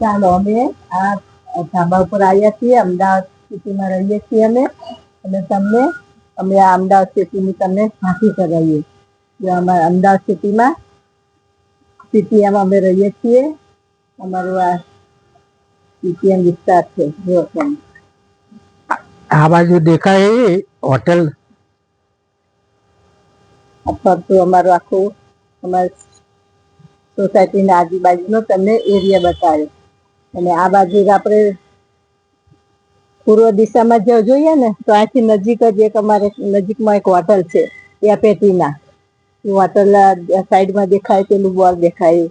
ચાલો અમે આ ધાબા ઉપર આવ્યા છીએ અમદાવાદ સિટીમાં રહીએ છીએ અમે. અને તમને અમે આ અમદાવાદ સિટીની તમને ઝાંખી કરાવીએ. જો અમારા અમદાવાદ સિટીમાં સિટીએમ અમે રહીએ છીએ. અમારું આ સિટીએમ વિસ્તાર છે જો આ બાજુ દેખાય એ હોટેલ? ફરતું અમારું આખું અમારી સોસાયટીના આજુબાજુનો તમને એરિયા બતાવ્યો અને આ બાજુ આપણે પૂર્વ દિશામાં જો જોઈએ ને તો અહીંથી નજીક જ એક અમારે નજીકમાં એક હોટલ છે ત્યાં પેટીના હોટલ સાઈડમાં દેખાય પેલું બોર દેખાય.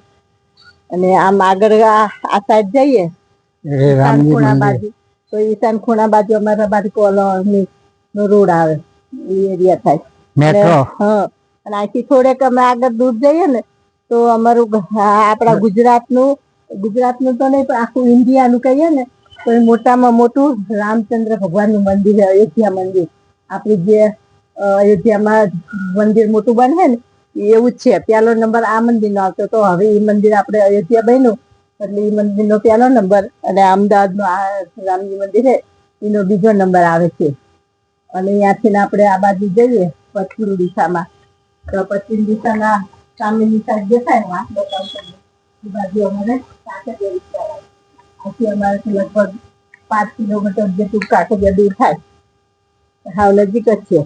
અને આમ આગળ આ સાઈડ જઈએ. ખૂણા બાજુ. તો ઈશાન ખૂણા બાજુ અમારા બાજુ કોલોની નો રોડ આવે એ એરિયા થાય. હા અને અહીંથી થોડેક અમે આગળ દૂર જઈએ ને તો અમારું આપણા ગુજરાતનું ગુજરાતનું તો નહીં, પણ આખું ઇન્ડિયાનું કહીએ ને, તો મોટામાં મોટું રામચંદ્ર ભગવાનનું મંદિર છે, અયોધ્યા મંદિર. આપણું જે અયોધ્યામાં મંદિર મોટું બને ને એવું જ છે. પહેલો નંબર આ મંદિરનો આવતો તો હવે એ મંદિર આપણે અયોધ્યા બન્યું. એટલે એ મંદિરનો પહેલો નંબર અને અમદાવાદનો આ રામજી મંદિર છે, એનો બીજો નંબર આવે છે. અને અહીંયાથી આપણે આ બાજુ જઈએ, પશ્ચિમ દિશામાં. તો પશ્ચિમ દિશાના સામેની સાઈડ દેખાય વાંસ બતાવું તમને. એ બાજુ અમારે કાંકરિયા વિસ્તાર આવે. અહીંથી અમારેથી લગભગ પાંચ કિલોમીટર જેટલું કાંકરિયા દૂર થાય. હાવ નજીક જ છે.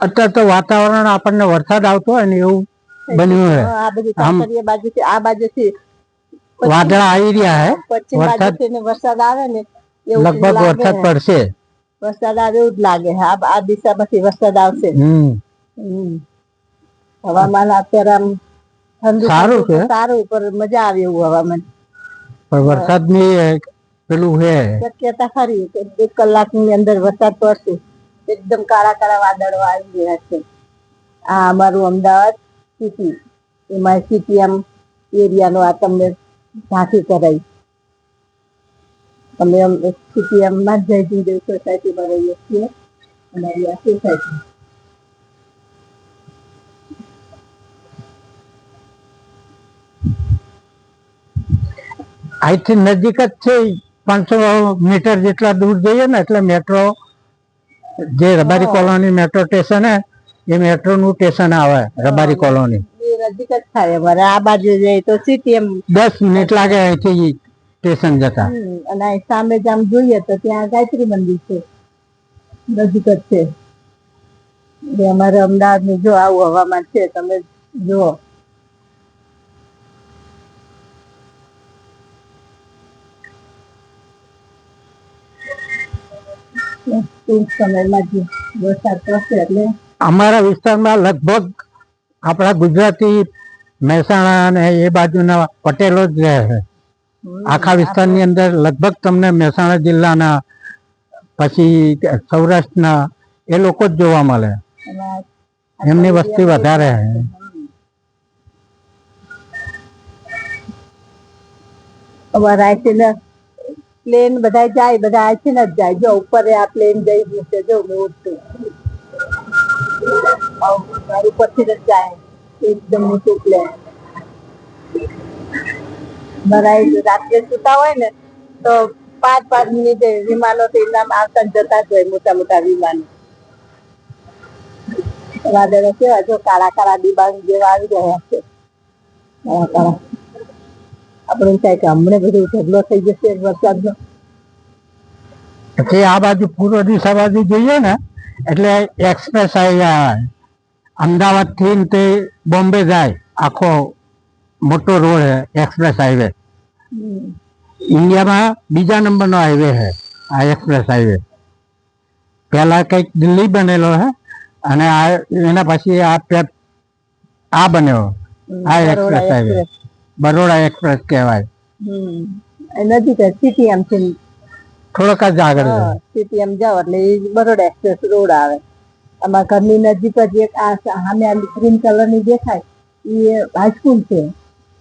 અત્યારે તો વાતાવરણ આપણને વરસાદ આવતો હોય ને એવું બન્યું છે આ બધી કાંકરિયા બાજુથી આ બાજુથી વાદળા આવી રહ્યા છે પશ્ચિમ વરસાદ- બાજુથી ને વરસાદ આવે ને એવું લગભગ વરસાદ પડશે. વરસાદ આવે એવું જ લાગે આ આ દિશામાંથી વરસાદ આવશે. હમ. હવામાન અત્યારે આમ સારું છે. સારું પર મજા આવે એવું હવામાન. પણ વરસાદની પેલું છે શક્યતા ખરી કે એક કલાકની અંદર વરસાદ પડશે. એકદમ કાળા કાળા વાદળો આવી ગયા છે. આ અમારું અમદાવાદ સિટી એમાં સિટી એરિયા એરિયાનો આ તમને ઝાંખી કરાઈ અમે સિટી એમમાં જ સોસાયટી સોસાયટીમાં રહીએ છીએ. અમારી આ સોસાયટી અહીંથી નજીક જ છે પાંચસો મીટર જેટલા દૂર જઈએ ને એટલે મેટ્રો જે રબારી કોલોની મેટ્રો સ્ટેશન હે એ મેટ્રો નું સ્ટેશન આવે રબારી કોલોની. નજીક જ થાય અમારે આ બાજુ જઈએ તો સિટી એમ. દસ મિનિટ લાગે અહીંથી સ્ટેશન જતા. અને અહીં સામે જ આમ જોઈએ તો ત્યાં ગાયત્રી મંદિર છે. નજીક જ છે. અમારે અમદાવાદનું જો આવું હવામાન છે તમે જુઓ. ટૂંક સમયમાં જ વરસાદ પડશે એટલે અમારા વિસ્તારમાં લગભગ આપણા ગુજરાતી મહેસાણા અને એ બાજુના પટેલો જ રહે છે. આખા વિસ્તારની અંદર લગભગ તમને મહેસાણા જિલ્લાના પછી સૌરાષ્ટ્રના એ લોકો જ જોવા મળે. એમની વસ્તી વધારે છે. અમારે પ્લેન બધા જાય બધા અહીંથી ન જાય. જો ઉપર આ પ્લેન જઈ ગયું છે, જો મેં ઉઠતું ઉપરથી જ જાય. એકદમ મોટું પ્લેન. મારા રાત્રે સુતા હોય ને, તો પાંચ પાંચ મિનિટે વિમાનો તો નામ આવતા જતા જ હોય મોટા મોટા વિમાનો. વાદળો કેવા? જો કાળા કાળા ડિબાંગ જેવા આવી રહ્યા છે. કાળા કાળા. આપણે એમ થાય કે હમણાં બધું ઢગલો થઈ જશે વરસાદનો. પછી આ બાજુ પૂર્વ દિશા બાજુ જોઈએ ને એટલે એક્સપ્રેસ હાઈવે અમદાવાદથી તે બોમ્બે જાય આખો મોટો રોડ એક્સપ્રેસ હાઈવે. ઇન્ડિયામાં બીજા નંબરનો હાઈવે છે આ એક્સપ્રેસ હાઈવે. પહેલા કંઈક દિલ્હી બનેલો છે અને આ એના પછી આ આ બન્યો. આ એક્સપ્રેસ હાઈવે. બરોડા એક્સપ્રેસ કહેવાય. હમ. એ નજીક સિટી એમ છે. થોડોક જ આગળ સિટી એમ જાઓ એટલે એ બરોડા એક્સપ્રેસ રોડ આવે. અમારા ઘરની નજીક જ એક આ સામે આ ગ્રીન કલરની દેખાય. એ હાઈસ્કૂલ છે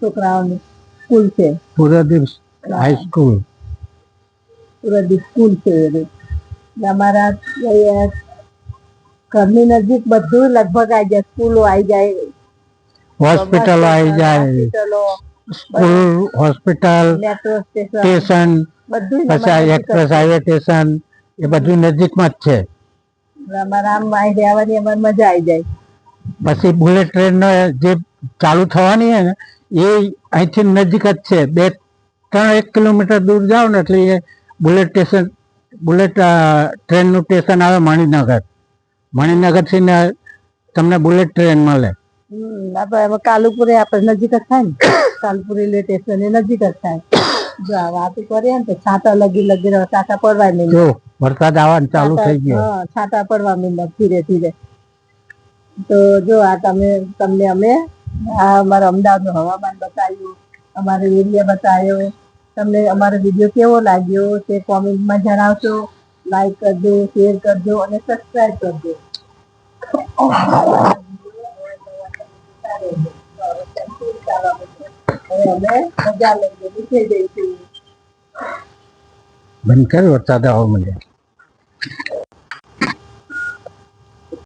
છોકરાઓની સ્કૂલ છે. પૂર્વદીપ હાઈસ્કૂલ સુરત સ્કૂલ છે અમારા ઘરની નજીક બધું લગભગ આવી જાય સ્કૂલો આવી જાય. હોસ્પિટલો આવી જાય. હોસ્પિટલો સ્કૂલ હોસ્પિટલ સ્ટેશન પછી એક્સપ્રેસ હાઈવે સ્ટેશન એ બધું નજીકમાં જ છે. પછી બુલેટ ટ્રેન જે ચાલુ થવાની છે ને એ અહીંથી નજીક જ છે. બે ત્રણ એક કિલોમીટર દૂર જાઓ ને એટલે એ બુલેટ સ્ટેશન બુલેટ ટ્રેનનું સ્ટેશન આવે મણિનગર. મણિનગરથી ને તમને બુલેટ ટ્રેન મળે. આપણે કાલુપુરે આપણે નજીક જ થાય ને. કાલુપુર રેલવે સ્ટેશન નજીક જ થાય. જો આ વાતો કરીએ ને તો છાંટા લગી લગી રહ્યો છાંટા પડવા નહીં જો વરસાદ આવવાનું ચાલુ થઈ ગયો. હા છાંટા પડવા માંડ્યા ધીરે ધીરે. તો જો આ તમે તમને અમે આ અમારા અમદાવાદનું હવામાન બતાવ્યું અમારો એરિયા બતાવ્યો. તમને અમારો વીડિયો કેવો લાગ્યો તે કોમેન્ટમાં જણાવશો. લાઈક કરજો શેર કરજો અને સબસ્ક્રાઈબ કરજો. હવે અમે જઈશું બંધ કર વરસાદ આવવા માંડ્યા